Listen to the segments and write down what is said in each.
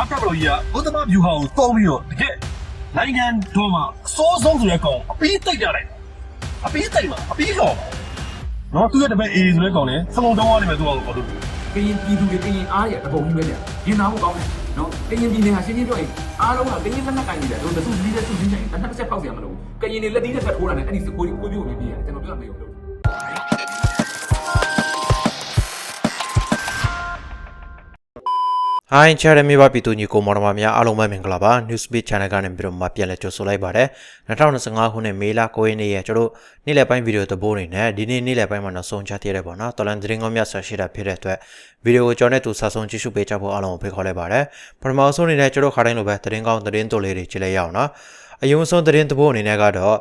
မတ်တပ်ဘလိုကြီးကဘုသမဗျူဟာကိုသုံးပြီးတော့တကယ်နိုင်ငံတော်မှာအစိုးဆုံးဆိုတဲ့ကောင်အပီးတိတ်ကြလိုက်အပီးတိတ်မှာအပီးလော်နော်သူရဲ့တပည့်အေးဆိုတဲ့ကောင်လေစလုံးတောင်းရတယ်မယ်သူကဘာလို့ကရင်ပြည်သူတွေကရင်အားရတပုံကြီးပဲလေရင်သားဖို့ကောင်းတယ်နော်ကရင်ပြည်နယ်ဟာရှင်းရှင်းပြောရင်အားလုံးကကရင်လက်နက်ကိုင်နေတယ်တို့တစုကြီးတဲ့စုကြီးနေတယ်တစ်နှစ်တစ်ချက်ပေါက်ရမှာလို့ကရင်တွေလက်သေးတဲ့ဖက်ထိုးတာနဲ့အဲ့ဒီစကိုးကြီးကိုပြို့နေပြရတယ်ကျွန်တော်ပြောရမယ်လို့ ဟိုင်းချာရမီဘာပီတူညီကိုမော်ဒမာများအားလုံးပဲမင်္ဂလာပါ Newsbeat Channel ကနေပြီးတော့မှပြန်လည်ကြိုဆိုလိုက်ပါတယ်2025ခုနှစ်မေလ9ရက်နေ့ရဲ့ကျွန်တော်တို့နေ့လည်ပိုင်းဗီဒီယိုသဘောနေနဲ့ဒီနေ့နေ့လည်ပိုင်းမှာနောက်ဆုံးချသေးတယ်ပေါ့နော်တော်လန်သတင်းကောင်းများဆက်ရှိတာဖြစ်တဲ့အတွက်ဗီဒီယိုကိုကြောင်းနဲ့တူဆက်ဆုံးကြည့်ရှုပေးကြဖို့အားလုံးကိုဖိတ်ခေါ်လိုက်ပါတယ်ပထမဆုံးအနေနဲ့ကျွန်တော်ခါတိုင်းလိုပဲသတင်းကောင်းသတင်းတိုလေးတွေကြည့်လိုက်ရအောင်နော်အယုံဆုံးသတင်းသဘောအနေနဲ့ကတော့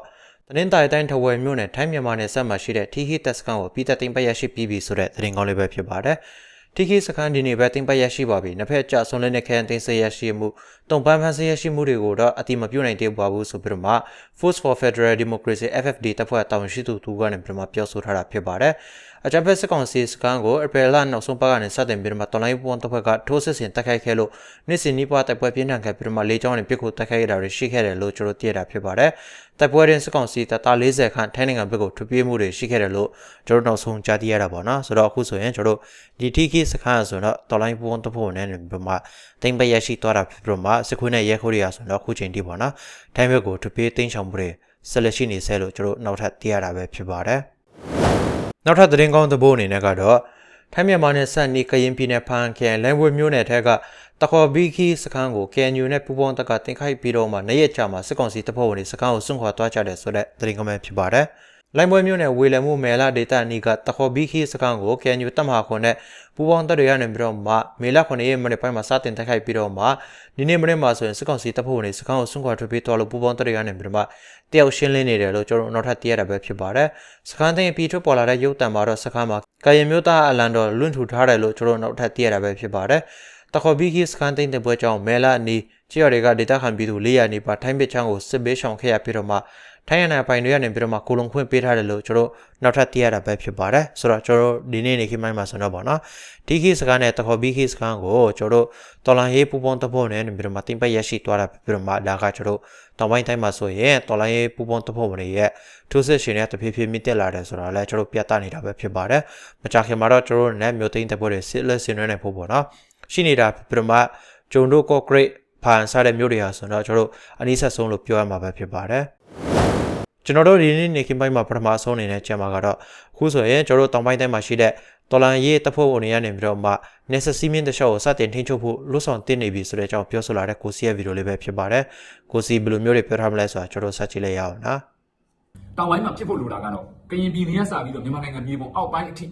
သတင်းတိုင်တိုင်းထဝယ်မြို့နယ်ထိုင်းမြန်မာနယ်စပ်မှာရှိတဲ့ TH တက်စကန်ကိုပြည်သက်သိမ်းပိုက်ရရှိပြီးပြီဆိုတဲ့သတင်းကောင်းလေးပဲဖြစ်ပါတယ်။ တီခီစကန်ဒီနေ့ပဲတင်ပတ်ရရှိပါပြီ။နှစ်ဖက်ကြဆွန်လက်နဲ့ခဲန်တင်ဆက်ရရှိမှုတုံပန်းဖန်ဆရရှိမှုတွေကိုတော့အတိမပြုတ်နိုင်သေးပါဘူးဆိုပြီးတော့မှ Force for Federal Democracy FFD တပ်ဖွဲ့တာဝန်ရှိသူသူကနေပြီးတော့မှပြောဆိုထားတာဖြစ်ပါတယ်။ အကြံဖက်စစ်ကောင်စီစကန်ကိုအပရလနောက်ဆုံးပတ်ကနေစတင်ပြီးတော့မှတော်လိုင်းပွန်တပ်ဖွဲ့ကထိုးစစ်ဆင်တိုက်ခိုက်ခဲ့လို့နေ့စဉ်နီးပွားတိုက်ပွဲပြင်းထန်ခဲ့ပြီးတော့မှလေးချောင်းနဲ့ပြစ်ကိုတိုက်ခိုက်ရတာတွေရှိခဲ့တယ်လို့ကျွန်တော်သိရတာဖြစ်ပါတယ်။တိုက်ပွဲတွင်စစ်ကောင်စီတပ်သား40ခန့်ထိုင်းနိုင်ငံဘက်ကိုထွက်ပြေးမှုတွေရှိခဲ့တယ်လို့ကျွန်တော်နောက်ဆုံးကြားသိရတာပေါ့နော်။ဆိုတော့အခုဆိုရင်ကျွန်တော်တို့ဒီ TK စခန်းဆိုတော့တော်လိုင်းပွန်တပ်ဖွဲ့နဲ့ပြီးတော့မှတိမ်ပရရှိသွားတာဖြစ်ပြီးတော့မှစခွေးနဲ့ရဲခိုးတွေရဆိုတော့အခုချိန်ထိပေါ့နော်။ထိုင်းဘက်ကိုထွက်ပြေးတင်းချောင်မှုတွေဆက်လက်ရှိနေဆဲလို့ကျွန်တော်နောက်ထပ်သိရတာပဲဖြစ်ပါတယ်။ နောက်ထပ်သတင်းကောင်းသဘောအနေနဲ့ကတော့ထိုင်းမြန်မာနယ်စပ်နီကရင်ပြည်နယ်ဖန်ခရိုင်လန်ဝဲမြို့နယ်ထက်ကတခေါ်ဘီခီစခန်းကို KNU နဲ့ပူးပေါင်းတပ်ကတင်ခိုက်ပြီးတော့မှနှစ်ရက်ကြာမှစစ်ကောင်စီတပ်ဖွဲ့ဝင်တွေစခန်းကိုစွန့်ခွာသွားကြတယ်ဆိုတဲ့သတင်းကောင်းပဲဖြစ်ပါတယ်။ လိုင်းပွဲမြို့နယ်ဝေလံမှုမယ်လာဒေတာနီကတခေါ်ဘီခီစခန်းကို KNU တပ်မဟာခွန်နဲ့ပူးပေါင်းတပ်တွေရနေပြီးတော့မှမေလ9ရက်မိနစ်ပိုင်းမှာစတင်တိုက်ခိုက်ပြီးတော့မှဒီနေ့မနေ့မှာဆိုရင်စစ်ကောင်စီတပ်ဖွဲ့ဝင်တွေစခန်းကိုစွန့်ခွာထွက်ပြေးသွားလို့ပူးပေါင်းတပ်တွေရနေပြီးတော့မှတယောက်ရှင်းလင်းနေတယ်လို့ကျွန်တော်နောက်ထပ်သိရတာပဲဖြစ်ပါတယ်။စခန်းသိမ်းပြီးထွက်ပေါ်လာတဲ့ရုပ်တံမှာတော့စခန်းမှာကာယမျိုးသားအလန်တော်လွင့်ထူထားတယ်လို့ကျွန်တော်နောက်ထပ်သိရတာပဲဖြစ်ပါတယ်။တခေါ်ဘီခီစခန်းသိမ်းတဲ့ပွဲကြောင့်မဲလာအနီးချီရတွေကဒေတာခံပြည်သူ400နီးပါထိုင်းပစ်ချောင်းကိုစစ်ဘေးရှောင်ခဲ့ရပြီးတော့မှ ထိုင်းရနာပိုင်တွေကနေပြီးတော့မှကိုလုံခွင့်ပေးထားတယ်လို့ကျွန်တော်နောက်ထပ်သိရတာပဲဖြစ်ပါတယ်။ဆိုတော့ကျွန်တော်ဒီနေ့နေခိမိုင်းမှာဆိုတော့ပေါ့နော်။ဒီခီစခန်းနဲ့တခေါ်ဘီခီစခန်းကိုကျွန်တော်တော်လန်ရေးပူပေါင်းတဖို့နဲ့ပြီးတော့မှတင်ပတ်ရရှိသွားတာပြီးတော့မှဒါကကျွန်တော်တောင်ပိုင်းတိုင်းမှာဆိုရင်တော်လိုင်းရေးပူပေါင်းတဖို့ဝင်ရဲ့ထိုးစစ်ရှင်တွေတဖြည်းဖြည်းမြင့်တက်လာတယ်ဆိုတာလည်းကျွန်တော်ပြသနေတာပဲဖြစ်ပါတယ်။မကြခင်မှာတော့ကျွန်တော်နဲ့မြို့သိမ်းတဖို့တွေစစ်လက်ဆင်နွှဲနေဖို့ပေါ့နော်။ရှိနေတာပြီးတော့မှဂျုံတို့ကော့ဂရိတ်ဖန်စားတဲ့မြို့တွေဟာဆိုတော့ကျွန်တော်အနည်းဆက်ဆုံးလို့ပြောရမှာပဲဖြစ်ပါတယ်။ ကျွန်တော်တို့ဒီနေ့နေခင်ပိုင်းမှာပထမဆုံးအနေနဲ့ကြံမှာကတော့အခုဆိုရင်ကျွန်တော်တို့တောင်ပိုင်းတိုင်းမှာရှိတဲ့တော်လန်ရေးတပ်ဖွဲ့ဝင်တွေကနေပြီးတော့မှ necessary မြင့်တလျှောက်ကိုစတင်ထိန်းချုပ်ဖို့လွတ်ဆောင်တင်နေပြီဆိုတဲ့အကြောင်းပြောဆိုလာတဲ့ကိုစီရဲ့ဗီဒီယိုလေးပဲဖြစ်ပါတယ်။ကိုစီဘယ်လိုမျိုးတွေပြောထားမလဲဆိုတာကျွန်တော်ဆက်ကြည့်လိုက်ရအောင်နော်တောင်ပိုင်းမှာဖြစ်ဖို့လိုတာကတော့ကရင်ပြည်နယ်ကစပြီးတော့မြန်မာနိုင်ငံမြေပုံအောက်ပိုင်းအထိ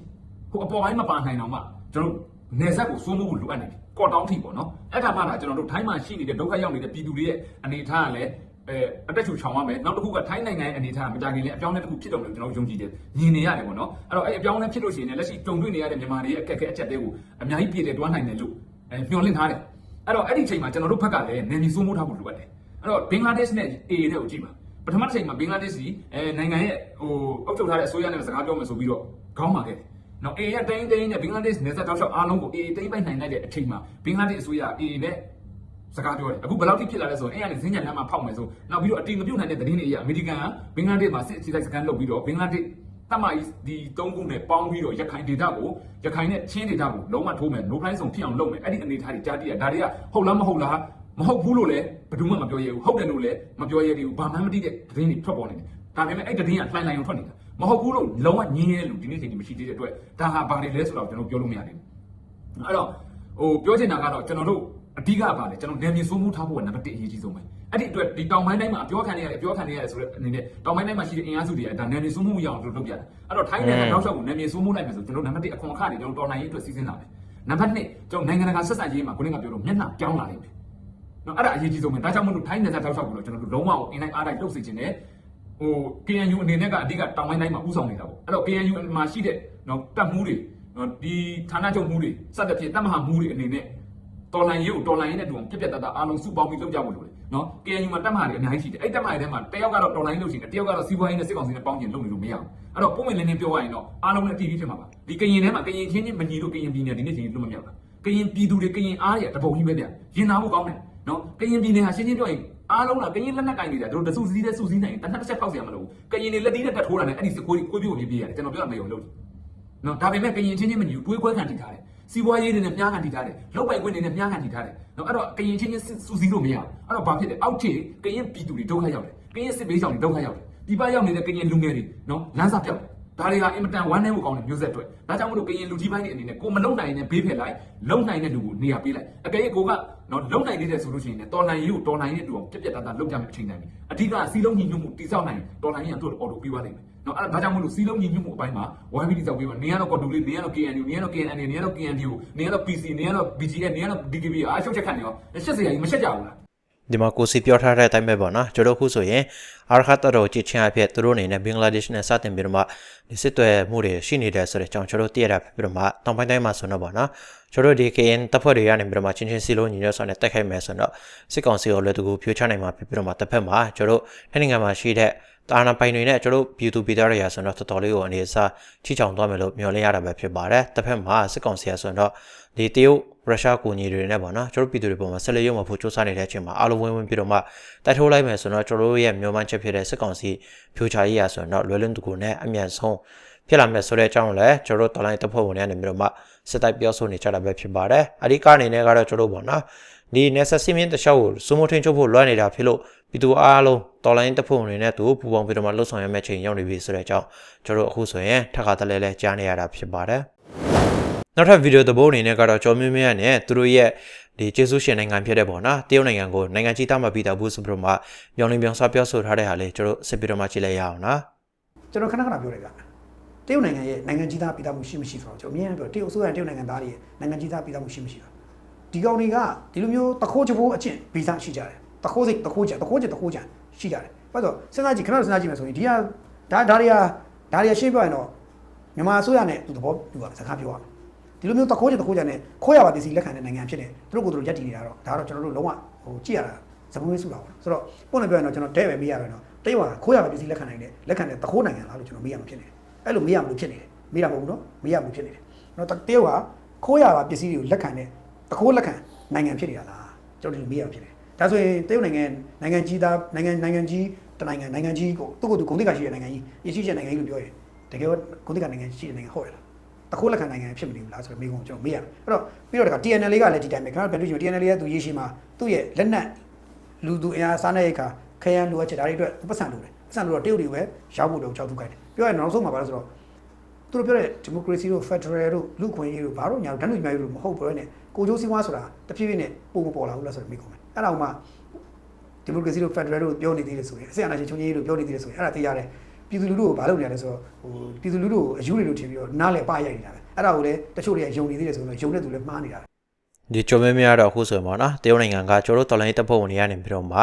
ဟိုအပေါ်ပိုင်းမပါနိုင်တော့မှကျွန်တော်နေဆက်ကိုစိုးမိုးဖို့လိုအပ်နေပြီကော့တောင်းထိပေါ့နော်အဲ့ဒါမှသာကျွန်တော်တို့ထိုင်းမှာရှိနေတဲ့ဒုက္ခရောက်နေတဲ့ပြည်သူတွေရဲ့အနေအထားကလည်း အဲအတက်ချူချောင်ရမယ်နောက်တစ်ခုကထိုင်းနိုင်ငံရဲ့အနေအထားကမကြခင်လည်းအပြောင်းအလဲတစ်ခုဖြစ်တော့မယ်ကျွန်တော်ယုံကြည်တယ်ညင်နေရတယ်ပေါ့နော်အဲ့တော့အဲ့အပြောင်းအလဲဖြစ်လို့ရှိရင်လည်းလက်ရှိကြုံတွေ့နေရတဲ့မြန်မာတွေရဲ့အခက်အခဲအချက်တွေကိုအများကြီးပြည်တယ်တွားနိုင်တယ်လို့အဲမျှော်လင့်ထားတယ်အဲ့တော့အဲ့ဒီအချိန်မှာကျွန်တော်တို့ဘက်ကလည်းနေပြည်စိုးမိုးထားဖို့လိုအပ်တယ်အဲ့တော့ဘင်္ဂလားဒေ့ရှ်နဲ့ AA နဲ့ကိုကြည့်ပါပထမတစ်ချိန်မှာဘင်္ဂလားဒေ့ရှ်ကြီးအဲနိုင်ငံရဲ့ဟိုအုပ်ချုပ်ထားတဲ့အစိုးရနဲ့စကားပြောမယ်ဆိုပြီးတော့ခေါင်းပါခဲ့တယ်နော် AA ရတိုင်းတိုင်းနဲ့ဘင်္ဂလားဒေ့ရှ်နယ်စပ်တောက်လျှောက်အားလုံးကို AA တိုင်းပိုင်နိုင်လိုက်တဲ့အချိန်မှာဘင်္ဂလားဒေ့ရှ်အစိုးရ AA နဲ့ စကားပြောတယ်အခုဘယ်လောက်ထိဖြစ်လာလဲဆိုရင်အဲ့ရနေစင်းညံလမ်းမှာဖောက်မယ်ဆိုနောက်ပြီးတော့အတီမပြုတ်နိုင်တဲ့သတင်းတွေအရအမေရိကန်ကဘင်္ဂလားဒေ့ရှ်မှာစစ်အခြေစိုက်စကန်လုပ်ပြီးတော့ဘင်္ဂလားဒေ့ရှ်တမကြီးဒီ၃ခုနဲ့ပေါင်းပြီးတော့ရခိုင်ဒေသကိုရခိုင်နဲ့ချင်းဒေသကိုလုံးဝထိုးမယ်နိုးဖိုင်းဆောင်ဖြစ်အောင်လုပ်မယ်အဲ့ဒီအနေအထားတွေကြားတည်ရဒါတွေကဟုတ်လားမဟုတ်လားမဟုတ်ဘူးလို့လည်းဘယ်သူမှမပြောရဘူးဟုတ်တယ်လို့လည်းမပြောရသေးဘူးဘာမှမသိတဲ့သတင်းတွေထွက်ပေါ်နေတယ်ဒါပေမဲ့အဲ့သတင်းကလှိုင်းလှိုင်းအောင်ထွက်နေတာမဟုတ်ဘူးလို့လုံးဝညင်းရဲလို့ဒီနေ့ချိန်ဒီမရှိသေးတဲ့အတွက်ဒါဟာဘာတွေလဲဆိုတော့ကျွန်တော်ပြောလို့မရသေးဘူးအဲ့တော့ဟိုပြောချင်တာကတော့ကျွန်တော်တို့ အဓိကပါလေကျွန်တော်နေမြေစိုးမှုထားဖို့ကနံပါတ်1အရေးကြီးဆုံးပဲအဲ့ဒီအတွက်ဒီတောင်ပိုင်းတိုင်းမှာအပြောခံနေရတယ်အပြောခံနေရတယ်ဆိုတဲ့အနေနဲ့တောင်ပိုင်းတိုင်းမှာရှိတဲ့အင်အားစုတွေကဒါနေမြေစိုးမှုရအောင်လုပ်ပြတယ်အဲ့တော့ထိုင်းနိုင်ငံတောက်လျှောက်ကိုနေမြေစိုးမှုလိုက်မယ်ဆိုကျွန်တော်နံပါတ်1အခွန်အခါတွေကျွန်တော်တော်နိုင်ရေးအတွက်စီစဉ်လာမယ်နံပါတ်2ကျွန်တော်နိုင်ငံတကာဆက်ဆံရေးမှာခုနကပြောလို့မျက်နှာပြောင်းလာလိမ့်မယ်နော်အဲ့ဒါအရေးကြီးဆုံးပဲဒါကြောင့်မလို့ထိုင်းနယ်စပ်တောက်လျှောက်ကိုတော့ကျွန်တော်တို့လုံးဝအင်တိုင်းအားတိုင်းလုပ်စေချင်တယ်ဟို KNU အနေနဲ့ကအဓိကတောင်ပိုင်းတိုင်းမှာဥဆောင်နေတာပေါ့အဲ့တော့ KNU မှာရှိတဲ့နော်တပ်မှုတွေနော်ဒီဌာနချုပ်မှုတွေစတဲ့ဖြစ်တပ်မဟာမှုတွေအနေနဲ့ တော်လိုင်းရေးကိုတော်လိုင်းရေးနဲ့တူအောင်ပြက်ပြက်တတ်တာအားလုံးစုပေါင်းပြီးလုပ်ကြဖို့လိုတယ်နော် KNU မှာတပ်မဟာတွေအများကြီးရှိတယ်အဲ့တပ်မဟာတွေထဲမှာတယောက်ကတော့တော်လိုင်းလုပ်ရှင်တယ်တယောက်ကတော့စီးပွားရေးနဲ့စစ်ကောင်စီနဲ့ပေါင်းကျင်လုပ်နေလို့မရဘူးအဲ့တော့ပုံမှန်လင်းလင်းပြောရရင်တော့အားလုံးနဲ့အတီးပြီးဖြစ်မှာပါဒီကရင်ထဲမှာကရင်ချင်းချင်းမညီလို့ကရင်ပြည်နယ်ဒီနေ့ချင်းလွတ်မမြောက်တာက ကရင်ပြည်သူတွေကရင်အားတွေကတပုံကြီးပဲဗျရင်နာဖို့ကောင်းတယ်နော်ကရင်ပြည်နယ်ဟာရှင်းရှင်းပြောရင်အားလုံးကကရင်လက်နက်ကင်နေတာတို့တစုစည်းတဲ့စုစည်းနိုင်တစ်နှစ်တစ်ချက်ဖောက်เสียမလို့ကရင်တွေလက်တီးနဲ့တက်ထိုးတာနဲ့အဲ့ဒီစကိုးကိုပြို့ပြေးပြေးရတယ်ကျွန်တော်ပြောတာမယုံလို့နော်ဒါပေမဲ့ကရင်ချင်းချင်းမညီဘူးတွေးခွဲခံတည်ထားတယ် စီးပွားရေးတွေနဲ့မြားခံတည်ထားတယ်လောက်ပိုက်ခွင့်တွေနဲ့မြားခံတည်ထားတယ်နော်အဲ့တော့ကရင်ချင်းချင်းစုစည်းလို့မရဘူးအဲ့တော့ဘာဖြစ်လဲအောက်ထိကရင်ပြည်သူတွေဒုက္ခရောက်တယ်ကရင်စစ်ဘေးရှောင်တွေဒုက္ခရောက်တယ်ဒီပရောက်နေတဲ့ကရင်လူငယ်တွေနော်လမ်းစာပြောက်တယ်ဒါတွေကအင်မတန်ဝမ်းနည်းဖို့ကောင်းတဲ့မျိုးဆက်တွေဒါကြောင့်မလို့ကရင်လူကြီးပိုင်းတွေအနေနဲ့ကိုမလုံနိုင်ရင်ဘေးဖယ်လိုက်လုံနိုင်တဲ့လူကိုနေရာပေးလိုက်အကယ်၍ကိုကနော်လုံနိုင်သေးတယ်ဆိုလို့ရှိရင်လည်းတော်နိုင်ရေးကိုတော်နိုင်ရေးတူအောင်ပြက်ပြက်သားသားလုပ်ကြမယ်အချိန်တိုင်းပြီအဓိကစီလုံးညီညွတ်မှုတိစောက်နိုင်တော်နိုင်ရေးကသူ့အော်တိုပြီးသွားလိမ့်မယ် နော်အဲ့ဒါကြောင့်မလို့စီလုံးညီညွတ်မှုအပိုင်းမှာ YB တိစောက်ပြီးတော့နေရတော့ကော်တူလေးနေရတော့ KNU နေရတော့ KNN နေရတော့ KNDO နေရတော့ PC နေရတော့ BGN နေရတော့ DKB အားရှုပ်ချက်ခတ်နေရောရှက်စရာကြီးမရှက်ကြဘူးလားဒီမှာကိုစီပြောထားတဲ့အတိုင်းပဲပေါ့နော်ကျွန်တော်ခုဆိုရင်အာရခတ်တော်ကြည့်ချင်းအဖြစ်သူတို့အနေနဲ့ဘင်္ဂလားဒေ့ရှ်နဲ့စတင်ပြီးတော့မှဒီစစ်တွေမှုတွေရှိနေတယ်ဆိုတဲ့အကြောင်းကျွန်တော်သိရတာဖြစ်ပြီးတော့မှတောင်ပိုင်းတိုင်းမှာဆိုတော့ပေါ့နော်ကျွန်တော်ဒီ KN တပ်ဖွဲ့တွေကနေပြီးတော့မှချင်းချင်းစီလုံးညီညွတ်ဆောင်နဲ့တက်ခိုက်မယ်ဆိုတော့စစ်ကောင်စီကိုလည်းတကူဖြိုးချနိုင်မှာဖြစ်ပြီးတော့မှတစ်ဖက်မှာကျွန်တော်ထိုင်းနိုင်ငံမှာရှိတဲ့ တာနာပိုင်တွေနဲ့ကျွန်တော်ပြည်သူပြည်သားတွေရာဆိုတော့တော်တော်လေးကိုအနေအစားချိချောင်သွားမယ်လို့မျှော်လင့်ရတာပဲဖြစ်ပါတယ်တစ်ဖက်မှာစစ်ကောင်စီရဆိုတော့ဒီတရုတ်ရုရှားကိုညီတွေနဲ့ပေါ့နော်ကျွန်တော်ပြည်သူတွေပေါ်မှာဆက်လက်ရုံမှာဖို့စူးစမ်းနေတဲ့အချိန်မှာအားလုံးဝင်းဝင်းပြီးတော့မှတိုက်ထိုးလိုက်မယ်ဆိုတော့ကျွန်တော်တို့ရဲ့မျိုးမှန်းချက်ဖြစ်တဲ့စစ်ကောင်စီဖြိုချရေးရဆိုတော့လွယ်လွန်းတကူနဲ့အမြန်ဆုံးဖြစ်လာမယ်ဆိုတဲ့အကြောင်းလည်းကျွန်တော်တို့တော်လိုင်းတပ်ဖွဲ့ဝင်တွေကနေပြီးတော့မှစစ်တိုက်ပြောဆိုနေကြတာပဲဖြစ်ပါတယ်အဓိကအနေနဲ့ကတော့ကျွန်တော်တို့ပေါ့နော်ဒီနေဆက်စီမင်းတခြားကိုစုမထင်းချုပ်ဖို့လွှမ်းနေတာဖြစ်လို့ ပြည်သူအားလုံးတော်လိုင်းတပ်ဖွဲ့ဝင်တွေနဲ့သူပူပေါင်းပြီးတော့မှလှုပ်ဆောင်ရမယ့်ချိန်ရောက်နေပြီဆိုတဲ့အကြောင်းကျွန်တော်တို့အခုဆိုရင်ထပ်ခါတလဲလဲကြားနေရတာဖြစ်ပါတယ်နောက်ထပ်ဗီဒီယိုသဘောအနေနဲ့ကတော့ကျော်မြင့်မြင့်နဲ့သူတို့ရဲ့ဒီကျေးဇူးရှင်နိုင်ငံဖြစ်တဲ့ပေါ့နော်တရုတ်နိုင်ငံကိုနိုင်ငံကြီးသားမပြီးတော့ဘူးဆိုပြီးတော့မှပြောင်းလင်းပြောင်းစားပြောဆိုထားတဲ့ဟာလေးကျွန်တော်စစ်ပြီးတော့မှကြည့်လိုက်ရအောင်နော်ကျွန်တော်ခဏခဏပြောတယ်ဗျတရုတ်နိုင်ငံရဲ့နိုင်ငံကြီးသားပြည်သားမှုရှိမရှိဆိုတော့ကျွန်တော်အမြင်နဲ့ပြောတရုတ်အစိုးရတရုတ်နိုင်ငံသားတွေရဲ့နိုင်ငံကြီးသားပြည်သားမှုရှိမရှိတော့ဒီကောင်တွေကဒီလိုမျိုးတခိုးချဖို့အကျင့်ဗီဇရှိကြတယ် တခိုးစိတ်တခိုးချတခိုးချတခိုးချရှိကြတယ်ဘာလို့စဉ်းစားကြည့်ခဏစဉ်းစားကြည့်မယ်ဆိုရင်ဒီကဒါဒါတွေကဒါတွေကရှင်းပြောရင်တော့မြန်မာအစိုးရနဲ့သူသဘောတူပါစကားပြောရမယ်ဒီလိုမျိုးတခိုးချတခိုးချနဲ့ခိုးရပါပစ္စည်းလက်ခံတဲ့နိုင်ငံဖြစ်နေသူတို့ကိုယ်သူတို့ရက်တည်နေတာတော့ဒါကတော့ကျွန်တော်တို့လုံးဝဟိုကြည့်ရတာသဘောမျိုးစုတာပေါ့ဆိုတော့ပုံနဲ့ပြောရင်တော့ကျွန်တော်တဲ့ပဲမေးရမယ်နော်တရုတ်ကခိုးရပါပစ္စည်းလက်ခံနိုင်တယ်လက်ခံတဲ့တခိုးနိုင်ငံလားလို့ကျွန်တော်မေးရမှာဖြစ်နေတယ်အဲ့လိုမေးရမလို့ဖြစ်နေတယ်မေးတာမဟုတ်ဘူးနော်မေးရမလို့ဖြစ်နေတယ်နော်တရုတ်ကခိုးရပါပစ္စည်းတွေကိုလက်ခံတဲ့တခိုးလက်ခံနိုင်ငံဖြစ်နေတာလားကျွန်တော်ဒီလိုမေးရမှာဖြစ်နေတယ် ဒါဆိုရင်တရုတ်နိုင်ငံနိုင်ငံကြီးသားနိုင်ငံနိုင်ငံကြီးတနိုင်ငံနိုင်ငံကြီးကိုသူ့ကိုယ်သူဂုဏ်သိက္ခာရှိတဲ့နိုင်ငံကြီးရရှိတဲ့နိုင်ငံကြီးလို့ပြောရင်တကယ်တော့ဂုဏ်သိက္ခာနိုင်ငံရှိတဲ့နိုင်ငံဟုတ်ရလားတခိုးလက်ခံနိုင်ငံဖြစ်မနေဘူးလားဆိုတော့မိကုံကျွန်တော်မေးရတယ်အဲ့တော့ပြီးတော့တခါ TNL ကလည်းဒီတိုင်းပဲခင်ဗျားတို့ပြန်လို့ရှိရင် TNL ရဲ့သူရေးရှိမှာသူ့ရဲ့လက်နက်လူသူအင်အားစားနေရခါခရမ်းလိုအပ်ချက်ဒါတွေအတွက်ပတ်စံလိုတယ်ပတ်စံလိုတော့တရုတ်တွေပဲရောက်ဖို့တော့ကြောက်သူခိုင်းတယ်ပြောရရင်နောက်ဆုံးမှာပါလို့ဆိုတော့ သူတို့ပြောတဲ့ဒီမိုကရေစီတို့ဖက်ဒရယ်တို့လူခွင့်ရေးတို့ဘာလို့ညာတို့ဓာတ်လူကြီးများတို့မဟုတ်ဘူးနဲ့ကိုကျိုးစည်းဝါးဆိုတာတဖြည်းဖြည်းနဲ့ပုံမပေါ်လာဘူးလားဆိုတော့မိကုံပဲအဲ့ဒါမှဒီမိုကရေစီတို့ဖက်ဒရယ်တို့ပြောနေသေးတယ်ဆိုရင်အစရနာရှင်ချုပ်ကြီးတို့ပြောနေသေးတယ်ဆိုရင်အဲ့ဒါသိရတယ်ပြည်သူလူထုကိုဘာလုပ်နေရလဲဆိုတော့ဟိုပြည်သူလူထုကိုအယူတွေလို့ထင်ပြီးတော့နားလေပရိုက်နေတာပဲအဲ့ဒါကိုလည်းတချို့တွေကယုံနေသေးတယ်ဆိုတော့ယုံတဲ့သူလည်းမှားနေတာ ဒီကျော်မြင့်မြင့်ကတော့အခုဆိုရင်ပေါ့နော်တရုတ်နိုင်ငံကကျွန်တော်တို့တော်လိုင်းတပ်ဖွဲ့ဝင်တွေကနေပြီးတော့မှ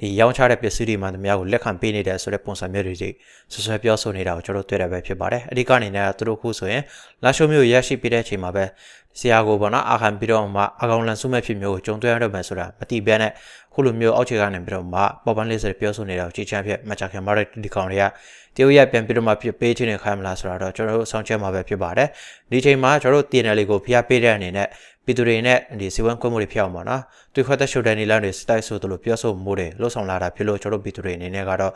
ဒီရောင်းချတဲ့ပစ္စည်းတွေမှတမယာကိုလက်ခံပေးနေတဲ့ဆိုတဲ့ပုံစံမျိုးတွေကြီးဆွဆွဲပြောဆိုနေတာကိုကျွန်တော်တွေ့ရပဲဖြစ်ပါတယ်အဓိကအနေနဲ့သူတို့အခုဆိုရင်လာရှိုးမျိုးရရှိပြီးတဲ့အချိန်မှာပဲဆရာကိုပေါ့နော်အာခံပြီးတော့မှအကောင်လန်ဆုမဲ့ဖြစ်မျိုးကိုကြုံတွေ့ရတော့မယ်ဆိုတာမတိပြဲနဲ့ခုလိုမျိုးအောက်ခြေကနေပြီးတော့မှပေါ်ပန်းလေးစပြောဆိုနေတာကိုကြည်ချမ်းဖြစ်မချခင်မားတဲ့ဒီကောင်တွေကတရုတ်ရပြန်ပြီးတော့မှဖြစ်ပေးခြင်းနဲ့ခိုင်းမလားဆိုတာတော့ကျွန်တော်တို့အဆောင်ချက်မှာပဲဖြစ်ပါတယ်ဒီချိန်မှာကျွန်တော်တို့ TNL ကိုဖိအားပေးတဲ့အနေနဲ့ ပြည်သူတွေနဲ့ဒီစီဝမ်ကွဲမှုတွေဖြစ်အောင်ပါနော်တွေ့ခွက်သက်ရှုတဲ့နေလမ်းတွေစတိုက်ဆိုတို့လို့ပြောဆိုမှုတွေလှုပ်ဆောင်လာတာဖြစ်လို့ကျွန်တော်တို့ပြည်သူတွေအနေနဲ့ကတော့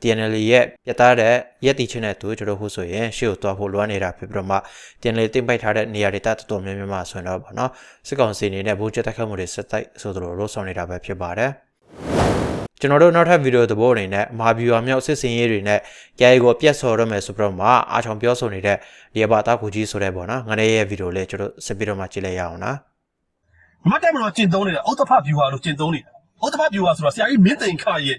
TNL ရဲ့ပြတ်သားတဲ့ရက်တီချင်းတဲ့သူကျွန်တော်တို့ဟုဆိုရင်ရှေ့ကိုသွားဖို့လွှမ်းနေတာဖြစ်ပြီးတော့မှ TNL တင်ပိုက်ထားတဲ့နေရာတွေတတ်တော်များများမှာဆိုရင်တော့ပါနော်စစ်ကောင်စီအနေနဲ့ဘူချက်တက်ခတ်မှုတွေစတိုက်ဆိုတို့လို့လှုပ်ဆောင်နေတာပဲဖြစ်ပါတယ် ကျွန်တော်တို့နောက်ထပ်ဗီဒီယိုသဘောအနေနဲ့မဟာဗျူဟာမြောက်စစ်စင်ရေးတွေနဲ့ကြာရီကိုပြတ်ဆော်ရမယ်ဆိုပြီးတော့မှအားချောင်ပြောဆိုနေတဲ့ဒီအဘာတာကူကြီးဆိုတဲ့ပေါ့နော်ငရဲရဲ့ဗီဒီယိုလေးကျွန်တော်ဆက်ပြီးတော့မှကြည့်လိုက်ရအောင်နော်မတ်တက်မလို့ကျင့်သုံးနေတာဥတ္တဖဗျူဟာလို့ကျင့်သုံးနေတာဥတ္တဖဗျူဟာဆိုတာဆရာကြီးမင်းသိန်ခရဲ့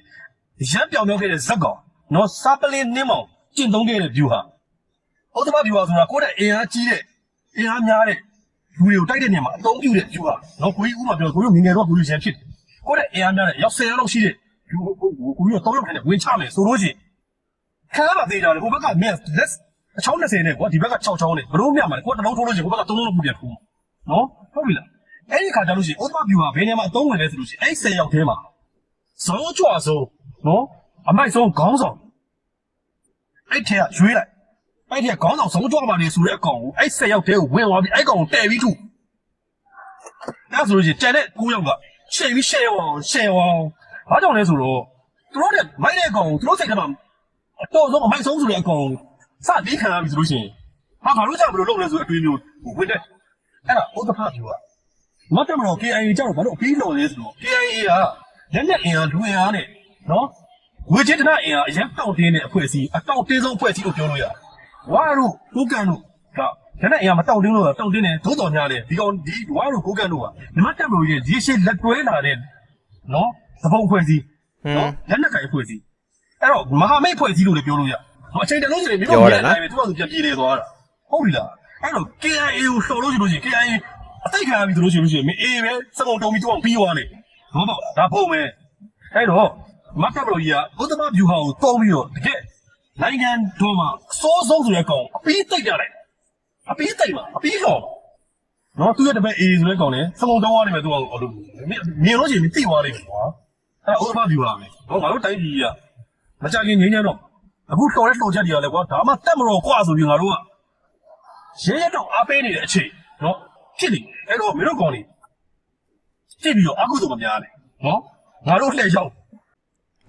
ရမ်းပြောင်ပြောင်းခဲ့တဲ့ဇက်ကောင်နော်စာပလင်းနင်းမောင်ကျင့်သုံးခဲ့တဲ့ဗျူဟာဥတ္တဖဗျူဟာဆိုတာကိုယ့်တဲ့အင်အားကြီးတဲ့အင်အားများတဲ့လူတွေကိုတိုက်တဲ့နေရာမှာအသုံးပြုတဲ့ဗျူဟာနော်ကိုကြီးဥမာပြောကိုကြီးငငယ်တော့ကိုကြီးရန်ဖြစ်တယ်ကိုယ့်တဲ့အင်အားများတဲ့ရောက်10ရောက်ရှိတဲ့ လူကိုကြီးတော့3ရောက်ခိုင်းတဲ့ဝင်ချမယ်ဆိုလို့ရှိရင်ခါမသေးကြတယ်ဟိုဘက်ကမြက်လက်အချောင်း20နဲ့ကွာဒီဘက်က6ချောင်းနဲ့ဘလို့မြတ်မှာလဲကိုကတလုံးထိုးလို့ရှိရင်ဟိုဘက်က3လုံးလုံးပြပြန်ဖူးနော်ဟုတ်ပြီလားအဲ့ဒီခါကျလို့ရှိရင်ဥပမာဗျူဟာဘယ်နေရာမှာအသုံးဝင်လဲဆိုလို့ရှိရင်အဲ့10ယောက်ထဲမှာဇောကြွဆုံးနော်အမိုက်ဆုံးခေါင်းဆောင်အဲ့ထဲကရွေးလိုက်အဲ့ထဲကခေါင်းဆောင်ဇောကြွပါလေဆိုတဲ့အကောင်ကိုအဲ့10ယောက်ထဲကိုဝင်သွားပြီးအဲ့ကောင်ကိုတဲပြီးထုအဲ့ဒါဆိုလို့ရှိရင်ကြံတဲ့9ယောက်ကရှယ်ပြီးရှယ်အောင်ရှယ်အောင် ဘာကြောင့်လဲဆိုတော့သူတို့တဲ့မိုက်တဲ့အကောင်သူတို့စိတ်ထဲမှာအတော်ဆုံးအမိုက်ဆုံးဆိုတဲ့အကောင်စပြီးခံရပြီဆိုလို့ရှိရင်ဟာငါတို့ကြောင့်ဘယ်လိုလုပ်လဲဆိုတဲ့အတွေးမျိုးဝင်တဲ့အဲ့ဒါဥဒ္ဒဖပြောတာမတ်တမတော် KIA ကြောင့်ဘာလို့အပြီးလို့လဲဆိုတော့ KIA ကလက်လက်အင်အားလူအင်အားနဲ့နော်ဝေချေတနာအင်အားအရင်တောက်တင်းတဲ့အဖွဲ့အစည်းအတောက်တင်းဆုံးအဖွဲ့အစည်းလို့ပြောလို့ရတယ်ဝါတို့ကိုကန်တို့ကလက်လက်အင်အားမတောက်တင်းလို့တောက်တင်းတယ်သို့တော်များတယ်ဒီကောင်ဒီဝါတို့ကိုကန်တို့ကနမတ်တမတော်ရဲ့ဒီရှေ့လက်တွဲလာတဲ့နော် သဘုံအဖွဲ့အစည်းနော်လက်နက်ကင်ဖွဲ့စည်းအဲ့တော့မဟာမိတ်ဖွဲ့စည်းလို့လည်းပြောလို့ရဟိုအချိန်တလုံးဆိုရင်မြို့မြို့တိုင်းပဲသူကသူပြန်ပြေးနေသွားတာဟုတ်ပြီလားအဲ့တော့ KIA ကိုရှော်လို့ရှိလို့ရှိရင် KIA အသိခံရပြီဆိုလို့ရှိရင်မင်းအေးပဲစကုံတုံပြီးသူကပြီးသွားတယ်ဟုတ်ပါလားဒါပုံပဲအဲ့တော့မတ်တပ်ဘလိုကြီးကဘုဒ္ဓမဗျူဟာကိုတောင်းပြီးတော့တကယ်နိုင်ငံတော်မှာအစိုးဆုံးဆိုတဲ့ကောင်အပီးတိတ်ကြတယ်အပီးတိတ်ပါအပီးကောင်နော်သူရဲ့တပည့်အေးဆိုတဲ့ကောင်လေစကုံတုံးသွားနေမယ်သူကဟိုလိုမြင်လို့ရှိရင်သိသွားလိမ့်မယ်ကွာ အဲ့ဥပမာပြူပါမယ်ဟောငါတို့တိုင်းပြည်ကမကြခင်ငင်းကြတော့အခုတော်တဲ့တော်ချက်တွေကလည်းကွာဒါမှတက်မတော်ကွာဆိုပြီးငါတို့ကရဲရဲတော့အားပေးနေတဲ့အချိန်နော်ဖြစ်နေအဲ့တော့မင်းတို့ကောင်တွေကြည့်ပြီးတော့အကုသို့မများနဲ့နော်ငါတို့လှည့်ရောက်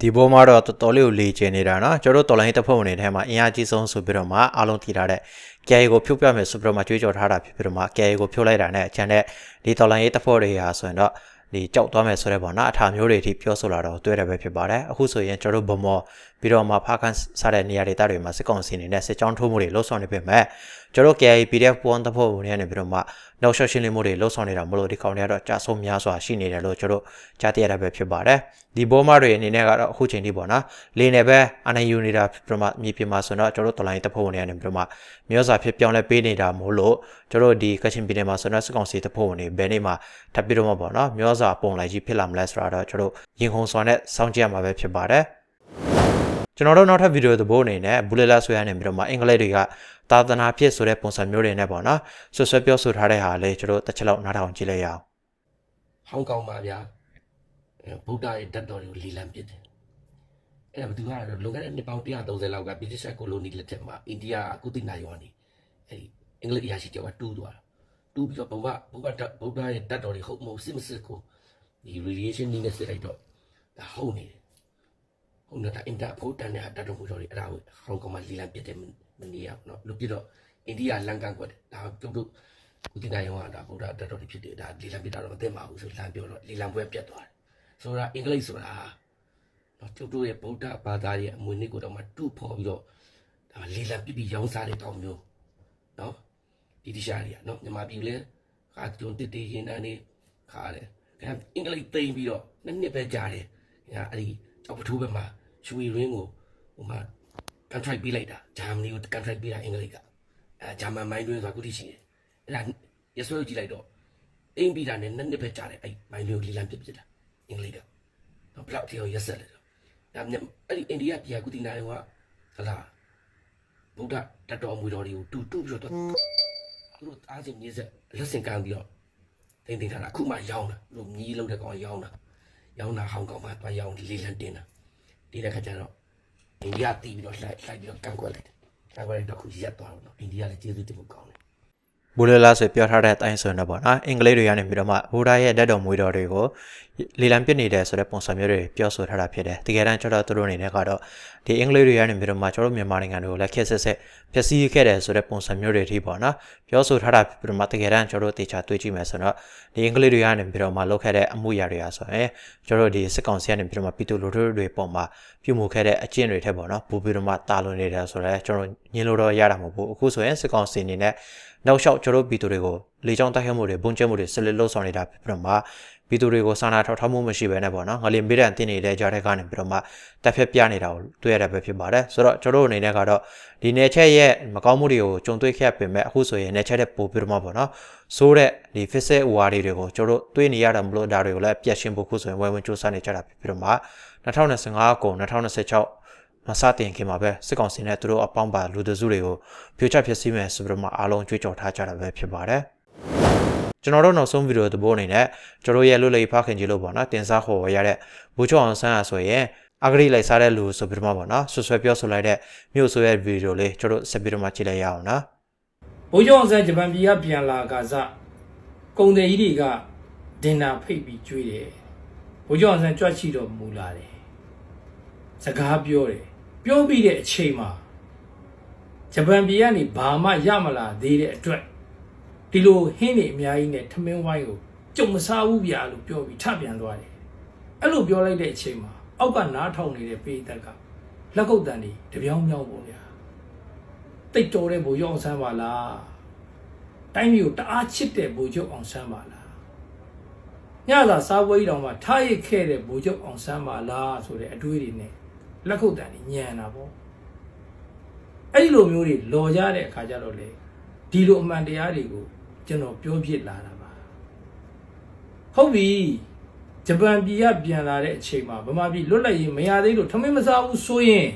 ဒီဘောမှာတော့တော်တော်လေးကိုလေ့ကျင်နေတာနော်ကျွန်တော်တော်လိုင်းတပ်ဖွဲ့ဝင်တွေထဲမှာအင်အားကြီးဆုံးဆိုပြီးတော့မှအားလုံးတည်ထားတဲ့ KA ကိုဖြုတ်ပြမယ်ဆိုပြီးတော့မှကြွေးကြော်ထားတာဖြစ်ပြီးတော့မှ KA ကိုဖြုတ်လိုက်တာနဲ့အချမ်းတဲ့ဒီတော်လိုင်းတပ်ဖွဲ့တွေဟာဆိုရင်တော့ ဒီကြောက်သွားမယ်ဆိုတဲ့ပေါ့နော်အထာမျိုးတွေအထိပြောဆိုလာတော့တွေ့တယ်ပဲဖြစ်ပါတယ်အခုဆိုရင်ကျွန်တော်တို့ဗမောပြီးတော့မှဖားခန်းစားတဲ့နေရာဒေသတွေမှာစစ်ကောင်စီနေနဲ့စစ်ကြောင်းထိုးမှုတွေလှုပ်ဆောင်နေပေမဲ့ ကျွန်တော် KA PDF ပွန်တပ်ဖွဲ့ဝင်တွေနဲ့ပြီးတော့မှနောက်ဆက်ရှင်းလင်းမှုတွေလှုပ်ဆောင်နေတာမလို့ဒီကောင်တွေကတော့ကြာဆုံးများစွာရှိနေတယ်လို့ကျွန်တော်ကြားသိရတာပဲဖြစ်ပါတယ်ဒီဘောမတွေအနေနဲ့ကတော့အခုချိန်ထိပေါ့နော်လေနေပဲအာဏာယူနေတာဖြစ်ပြီးတော့မှမြေပြင်မှာဆိုတော့ကျွန်တော်တို့တော်လိုင်းတပ်ဖွဲ့ဝင်တွေနဲ့ပြီးတော့မှမျိုးစာဖြစ်ပြောင်းလဲပေးနေတာမို့လို့ကျွန်တော်ဒီကချင်ပြည်နယ်မှာဆိုတော့စစ်ကောင်စီတပ်ဖွဲ့ဝင်တွေဘယ်နေ့မှထပ်ပြီးတော့မှပေါ့နော်မျိုးစာပုံလိုက်ကြီးဖြစ်လာမလဲဆိုတာတော့ကျွန်တော်ရင်ခုန်စွာနဲ့စောင့်ကြည့်ရမှာပဲဖြစ်ပါတယ် ကျွန်တော်တို့နောက်ထပ်ဗီဒီယိုသဘောအနေနဲ့ဘူလလာဆွေရနေပြီးတော့မှအင်္ဂလိပ်တွေကသာသနာဖြစ်ဆိုတဲ့ပုံစံမျိုးတွေနဲ့ပေါ့နော်ဆွဆွဲပြောဆိုထားတဲ့ဟာလေးကျွန်တော်တစ်ချက်လောက်နားထောင်ကြည့်လိုက်ရအောင်ဟောင်ကောင်မှာဗျာအဲဗုဒ္ဓရဲ့ဓာတ်တော်တွေကိုလီလံပစ်တယ်အဲ့ဒါဘယ်သူကတော့လွန်ခဲ့တဲ့နှစ်ပေါင်း130လောက်ကဗြိတိရှ်ကိုလိုနီလက်ထက်မှာအိန္ဒိယကုသိနာယောနေအဲ့ဒီအင်္ဂလိပ်အရာရှိကျော်ကတူးသွားတာတူးပြီးတော့ဘုရားဘုရားဗုဒ္ဓရဲ့ဓာတ်တော်တွေဟုတ်မဟုတ်စစ်မစစ်ကိုဒီ radiation နည်းနဲ့စစ်လိုက်တော့ဒါဟုတ်နေတယ် ဟုတ်နော်ဒါအင်တာဖို့တန်တဲ့ဟာတတ်တော်မှုတော်တွေအဲ့ဒါကိုဟောင်ကောင်မှာလီလန်ပြတဲ့မနေရနော်လို့ပြတော့အိန္ဒိယလန်ကန်ကွက်တယ်ဒါပြုတ်ပြုတ်ဦးတင်နိုင်ရောကဒါဗုဒ္ဓတတ်တော်တွေဖြစ်တယ်ဒါလီလန်ပြတာတော့မသိပါဘူးဆိုလန်ပြောတော့လီလန်ပွဲပြတ်သွားတယ်ဆိုတော့အင်္ဂလိပ်ဆိုတာနော်ကျုပ်တို့ရဲ့ဗုဒ္ဓဘာသာရဲ့အမွေအနှစ်ကိုတော့မှတူဖော်ပြီးတော့ဒါမှလီလန်ပြပြရောင်းစားတဲ့တောင်မျိုးနော်ဒီတိရှာတွေကနော်မြန်မာပြည်လည်းခါကျုံတစ်တေးရင်တန်းနေခါတယ်အဲအင်္ဂလိပ်သိမ့်ပြီးတော့နှစ်နှစ်ပဲကြာတယ်ညာအဲ့ဒီ ပထိုးဘက်မှာရွှေရင်းကိုဟိုမှာ contract ပေးလိုက်တာဂျာမနီကို contract ပေးတာအင်္ဂလိပ်ကအဲဂျာမန်မိုင်းတွင်းဆိုတာခုထိရှိတယ်အဲ့ဒါရဆွဲကြည့်လိုက်တော့အိမ်ပြီးတာနဲ့နှစ်နှစ်ပဲကြာတယ်အဲ့မိုင်းတွင်းကိုလေလံပြပြတာအင်္ဂလိပ်ကတော့ဘလောက်တီအောင်ရက်ဆက်လဲတော့ဒါမြအဲ့ဒီအိန္ဒိယပြည်ကုတိနာယောကဟလာဗုဒ္ဓတတ်တော်မူတော်တွေကိုတူတူပြီးတော့သူတို့အားစင်မြေဆက်လက်စင်ကမ်းပြီးတော့တင်တင်ထားတာအခုမှရောင်းတာသူတို့မြည်လုံးတဲ့ကောင်ရောင်းတာ ရောင်းတာဟောင်ကောင်မှာတွားရောင်းလေးလံတင်တာဒီတဲ့ခါကျတော့အိန္ဒိယတီးပြီးတော့လှိုက်လှိုက်ပြီးတော့ကန့်ကွက်လိုက်တယ်ကန့်ကွက်လိုက်တော့ခုရက်သွားတော့နော်အိန္ဒိယလည်းကျေးဇူးတင်ဖို့ကောင်းတယ် ဘူလလာဆိုပြောထားတဲ့အတိုင်းဆိုရင်တော့ပေါ့နော်အင်္ဂလိပ်တွေကနေပြီးတော့မှဘူဒါရဲ့ဓာတ်တော်မွေးတော်တွေကိုလေလံပစ်နေတယ်ဆိုတဲ့ပုံစံမျိုးတွေပြောဆိုထားတာဖြစ်တယ်တကယ်တမ်းကျွန်တော်တို့အနေနဲ့ကတော့ဒီအင်္ဂလိပ်တွေကနေပြီးတော့မှကျွန်တော်တို့မြန်မာနိုင်ငံတွေကိုလက်ခက်ဆက်ဆက်ဖျက်ဆီးခဲ့တယ်ဆိုတဲ့ပုံစံမျိုးတွေအထိပေါ့နော်ပြောဆိုထားတာဖြစ်ပြီးတော့မှတကယ်တမ်းကျွန်တော်တို့တေချာတွေးကြည့်မယ်ဆိုတော့ဒီအင်္ဂလိပ်တွေကနေပြီးတော့မှလောက်ခဲ့တဲ့အမှုရာတွေအားဆိုရင်ကျွန်တော်တို့ဒီစစ်ကောင်စီကနေပြီးတော့မှပြည်သူလူထုတွေပုံမှာပြုမှုခဲ့တဲ့အကျင့်တွေထက်ပေါ့နော်ပို့ပြီးတော့မှတာလွန်နေတယ်ဆိုတော့ကျွန်တော်ညင်လို့တော့ရတာမဟုတ်ဘူးအခုဆိုရင်စစ်ကောင်စီအနေနဲ့ နောက်လျှောက်ကျွန်တော်ပြည်သူတွေကိုလေကြောင်းတိုက်ခတ်မှုတွေဘုံကျဲမှုတွေဆက်လက်လှုပ်ဆောင်နေတာဖြစ်ပြီးတော့မှပြည်သူတွေကိုစာနာထောက်ထားမှုမရှိဘဲနဲ့ပေါ့နော်ငလင်ပေးတဲ့တင်နေတဲ့ကြားတဲ့ကနေပြီးတော့မှတက်ဖြတ်ပြနေတာကိုတွေ့ရတာပဲဖြစ်ပါတယ်ဆိုတော့ကျွန်တော်တို့အနေနဲ့ကတော့ဒီနယ်ချက်ရဲ့မကောင်းမှုတွေကိုကြုံတွေ့ခဲ့ပြင်မဲ့အခုဆိုရင်နယ်ချက်တဲ့ပို့ပြီးတော့မှပေါ့နော်ဆိုးတဲ့ဒီ physical ဝါတွေတွေကိုကျွန်တော်တို့တွေ့နေရတာမလို့ဒါတွေကိုလည်းပြတ်ရှင်းဖို့ခုဆိုရင်ဝယ်ဝင်စူးစမ်းနေကြတာဖြစ်ပြီးတော့မှ2025ကုန်2026 မစတင်ခင်မှာပဲစစ်ကောင်စီနဲ့သူတို့အပေါင်းပါလူတစုတွေကိုဖြိုချဖျက်ဆီးမယ်ဆိုပြီးတော့မှအားလုံးကြွေးကြော်ထားကြတာပဲဖြစ်ပါတယ်ကျွန်တော်တို့နောက်ဆုံးဗီဒီယိုသဘောအနေနဲ့ကျွန်တော်ရဲ့လွတ်လပ်ဖခင်ကြီးလို့ပေါ့နော်တင်စားခေါ်ရတဲ့ဘူချောအောင်ဆန်းအားဆိုရင်အဂရိလိုက်စားတဲ့လူဆိုပြီးတော့မှပေါ့နော်ဆွဆွဲပြောဆိုလိုက်တဲ့မြို့ဆိုရဲ့ဗီဒီယိုလေးကျွန်တော်ဆက်ပြီးတော့မှကြည့်လိုက်ရအောင်နော်ဘိုးကျောင်းဆန်းဂျပန်ပြည်ကပြန်လာကစားကုံတယ်ကြီးတွေကဒင်နာဖိတ်ပြီးကျွေးတယ်ဘိုးကျော်အောင်ဆန်းကြွချီတော်မူလာတယ်စကားပြောတယ် ပြောပြီးတဲ့အချိန်မှာဂျပန်ပြည်ကနေဘာမှရမလာသေးတဲ့အတွက်ဒီလိုဟင်းနေအများကြီးနဲ့ထမင်းဝိုင်းကိုကြုံမစားဘူးဗျာလို့ပြောပြီးထပြန်သွားတယ်အဲ့လိုပြောလိုက်တဲ့အချိန်မှာအောက်ကနားထောင်နေတဲ့ပေသက်ကလက်ကုပ်တန်တွေတပြောင်းမြောင်းပေါ့ဗျာတိတ်တော်တဲ့ဘိုးကျော်အောင်ဆန်းပါလားတိုင်းမျိုးတအားချစ်တဲ့ဘိုးကျော်အောင်ဆန်းပါလားညသာစားပွဲကြီးတောင်မှထားရစ်ခဲ့တဲ့ဘိုးချုပ်အောင်ဆန်းပါလားဆိုတဲ့အတွေးတွေနဲ့ လက်ခုပ်တန်ကြီးညံတာပေါ့အဲ့ဒီလိုမျိုးတွေလော်ကြတဲ့အခါကျတော့လေဒီလိုအမှန်တရားတွေကိုကျွန်တော်ပြောပြလာတာပါဟုတ်ပြီဂျပန်ပြည်ကပြန်လာတဲ့အချိန်မှာဗမာပြည်လွတ်လပ်ရေးမရသေးလို့ထမင်းမစားဘူးဆိုရင်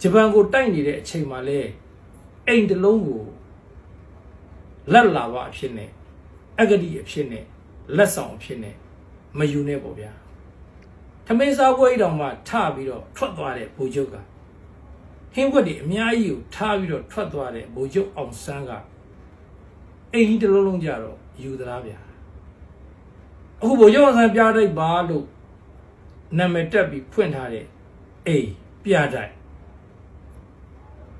ဂျပန်ကိုတိုက်နေတဲ့အချိန်မှာလေအိမ်တစ်လုံးကိုလက်လာပါအဖြစ်နဲ့အဂတိအဖြစ်နဲ့လက်ဆောင်အဖြစ်နဲ့မယူနဲ့ပေါ့ဗျာ ထမင်းစားပွဲကြီးတောင်မှထပြီးတော့ထွက်သွားတဲ့ဘိုလ်ချုပ်ကဟင်းွက်တွေအများကြီးကိုထားပြီးတော့ထွက်သွားတဲ့ဘိုလ်ချုပ်အောင်ဆန်းကအိမ်ကြီးတစ်လုံးလုံးကြတော့ယူသလားဗျာအခုဘိုလ်ချုပ်အောင်ဆန်းပြတိုက်ပါလို့နာမည်တက်ပြီးဖွင့်ထားတဲ့အိမ်ပြတိုက်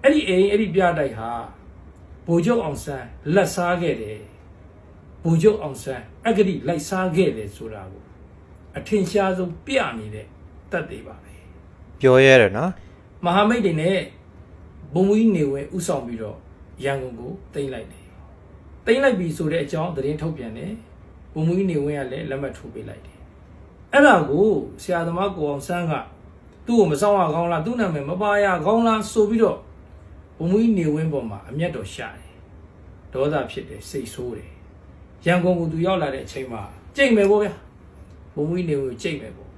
အဲ့ဒီအိမ်အဲ့ဒီပြတိုက်ဟာဘိုလ်ချုပ်အောင်ဆန်းလက်စားခဲ့တယ်ဘူကျုပ်အောင်ဆန်းအဂတိလိုက်စားခဲ့တယ်ဆိုတာကို အထင်ရှားဆုံးပြနေတဲ့တက်သေးပါပဲပြောရဲတယ်နော်မဟာမိတ်တွေနဲ့ဘုံမူကြီးနေဝဲဥဆောင်ပြီးတော့ရန်ကုန်ကိုတင်လိုက်တယ်တင်လိုက်ပြီဆိုတဲ့အကြောင်းသတင်းထုတ်ပြန်တယ်ဘုံမူကြီးနေဝဲကလည်းလက်မှတ်ထိုးပေးလိုက်တယ်အဲ့ဒါကိုဆရာသမားကိုအောင်ဆန်းကသူ့ကိုမဆောင်ရကောင်းလားသူ့နာမည်မပါရကောင်းလားဆိုပြီးတော့ဘုံမူကြီးနေဝင်းပေါ်မှာအမျက်တော်ရှာတယ်ဒေါသဖြစ်တယ်စိတ်ဆိုးတယ်ရန်ကုန်ကိုသူရောက်လာတဲ့အချိန်မှာကြိတ်မယ်ပေါ့ဗျာ ဘုံမွေးနေဝင်ကိုကြိတ်မယ်ပေါ့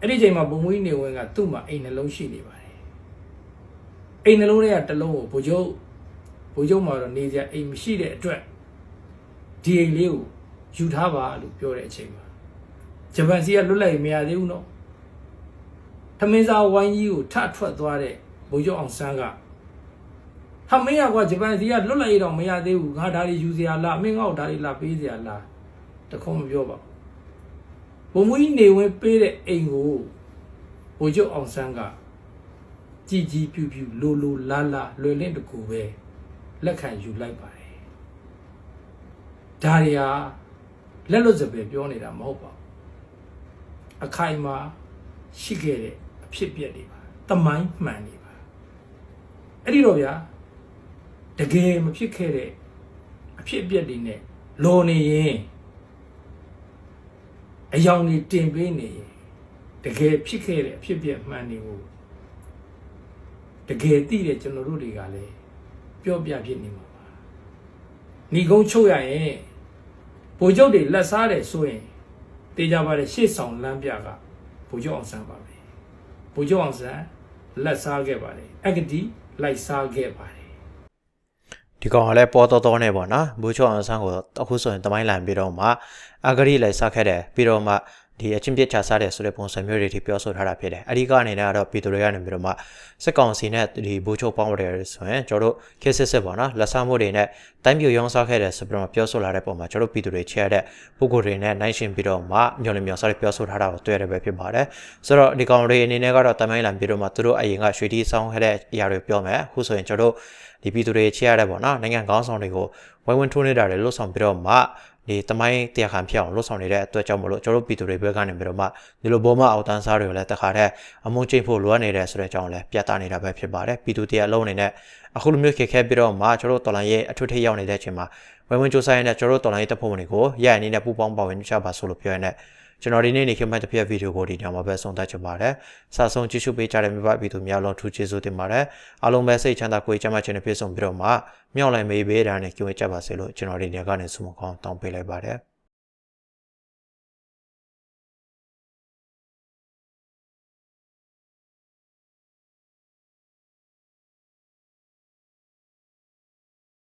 အဲ့ဒီချိန်မှာဘုံမွေးနေဝင်ကသူ့မှာအိမ်နှလုံးရှိနေပါတယ်အိမ်နှလုံးထဲကတစ်လုံးကိုဘိုလ်ချုပ်ဘိုလ်ချုပ်မှာတော့နေစရာအိမ်မရှိတဲ့အတွက်ဒီအိမ်လေးကိုယူထားပါလို့ပြောတဲ့အချိန်မှာဂျပန်စီကလွတ်လပ်ရေးမရသေးဘူးနော်ထမင်းစားဝိုင်းကြီးကိုထထွက်သွားတဲ့ဘိုလ်ချုပ်အောင်ဆန်းကဟာမင်းကကွာဂျပန်စီကလွတ်လပ်ရေးတော့မရသေးဘူးငါဒါတွေယူစရာလားမင်းငေါ့ဒါတွေလာပေးစရာလားတခုံးမပြောပါဘူး ဘုံမူကြီးနေဝင်ပေးတဲ့အိမ်ကိုဘိုလ်ချုပ်အောင်ဆန်းကကြည်ကြည်ပြူပြူလိုလိုလာလာလွယ်လင့်တကူပဲလက်ခံယူလိုက်ပါတယ်ဒါတွေဟာလက်လွတ်စပယ်ပြောနေတာမဟုတ်ပါဘူးအခိုင်အမာရှိခဲ့တဲ့အဖြစ်အပျက်တွေပါတမိုင်းမှန်နေပါအဲ့ဒီတော့ဗျာတကယ်မဖြစ်ခဲ့တဲ့အဖြစ်အပျက်တွေနဲ့လော်နေရင် အယောင်တွေတင်ပေးနေရင်တကယ်ဖြစ်ခဲ့တဲ့အဖြစ်အပျက်မှန်တွေကိုတကယ်သိတဲ့ကျွန်တော်တို့တွေကလည်းပြောပြဖြစ်နေမှာပါ။ဏီကုန်းချုပ်ရရင်ဗိုလ်ချုပ်တွေလက်စားတယ်ဆိုရင်တေးကြပါတဲ့ရှေ့ဆောင်လမ်းပြကဗိုလ်ချုပ်အောင်ဆန်းပါပဲ။ဗိုလ်ချုပ်အောင်ဆန်းလက်စားခဲ့ပါတယ်။အဂတိလိုက်စားခဲ့ပါတယ် ဒီကောင်ကလည်းပေါ်တော်တော်နဲ့ပေါ့နော်ဘူချောအောင်ဆန်းကိုအခုဆိုရင်တမိုင်းလန်ပြီးတော့မှအဂရိလည်းစခဲ့တယ်ပြီးတော့မှဒီအချင်းပြစ်ချစားတယ်ဆိုတဲ့ပုံစံမျိုးတွေထိပြောဆိုထားတာဖြစ်တယ်အဓိကအနေနဲ့ကတော့ပြည်သူတွေကနေပြီးတော့မှစစ်ကောင်စီနဲ့ဒီဘူချိုပေါင်းတယ်ဆိုရင်ကျွန်တော်တို့ခေတ်စစ်စစ်ပေါ့နော်လက်စားမှုတွေနဲ့တိုင်းပြည်ရောင်းစားခဲ့တယ်ဆိုပြီးတော့ပြောဆိုလာတဲ့ပုံမှာကျွန်တော်တို့ပြည်သူတွေချဲတဲ့ပုဂ္ဂိုလ်တွေနဲ့နိုင်ရှင်ပြီးတော့မှညော်လမျော်စားတွေပြောဆိုထားတာကိုတွေ့ရတဲ့ပဲဖြစ်ပါတယ်ဆိုတော့ဒီကောင်တွေအနေနဲ့ကတော့တမိုင်းလန်ပြီးတော့မှသူတို့အရင်ကရွှေတီးဆောင်ခဲ့တဲ့အရာတွေပြောမယ်အခုဆိုရင်ကျွန်တော်တို့ ဒီပြည်သူတွေချဲရတဲ့ပေါ့နော်နိုင်ငံကောင်းဆောင်တွေကိုဝိုင်းဝန်းထိုးနေတာတွေလွတ်ဆောင်ပြီးတော့မှဒီတမိုင်းတရားခံဖြစ်အောင်လွတ်ဆောင်နေတဲ့အတွက်ကြောင့်မလို့ကျွန်တော်တို့ပြည်သူတွေဘက်ကနေပြီးတော့မှဒီလိုဘောမအောက်တန်းစားတွေကိုလည်းတခါတည်းအမုန်းကျိတ်ဖို့လိုအပ်နေတယ်ဆိုတဲ့အကြောင်းလည်းပြသနေတာပဲဖြစ်ပါတယ်ပြည်သူတရားလုံးအနေနဲ့အခုလိုမျိုးခက်ခဲပြီးတော့မှကျွန်တော်တို့တော်လိုင်းရဲ့အထွတ်ထိပ်ရောက်နေတဲ့အချိန်မှာဝိုင်းဝန်းစူးစမ်းရတဲ့ကျွန်တော်တို့တော်လိုင်းရဲ့တပ်ဖွဲ့ဝင်တွေကိုရရအနေနဲ့ပူးပေါင်းပါဝင်ကြပါဆိုလို့ပြောရတဲ့ ကျွန်တော်ဒီနေ့နေခင်မှတစ်ပြက်ဗီဒီယိုကိုဒီညမှာပဲဆုံးသတ်ချင်ပါတယ်။စာဆုံးကြည့်ရှုပေးကြတဲ့မိဘပြည်သူများလုံးထူးကျေးဇူးတင်ပါတယ်။အားလုံးပဲစိတ်ချမ်းသာကိုယ်ကျမ်းမာခြင်းနဲ့ပြည့်စုံပြီးတော့မှမြောက်လိုက်မေးပေးတာနဲ့ကြိုးကြပါစေလို့ကျွန်တော်ဒီညကနေဆုမကောင်းတောင်းပေးလိုက်ပါတယ်။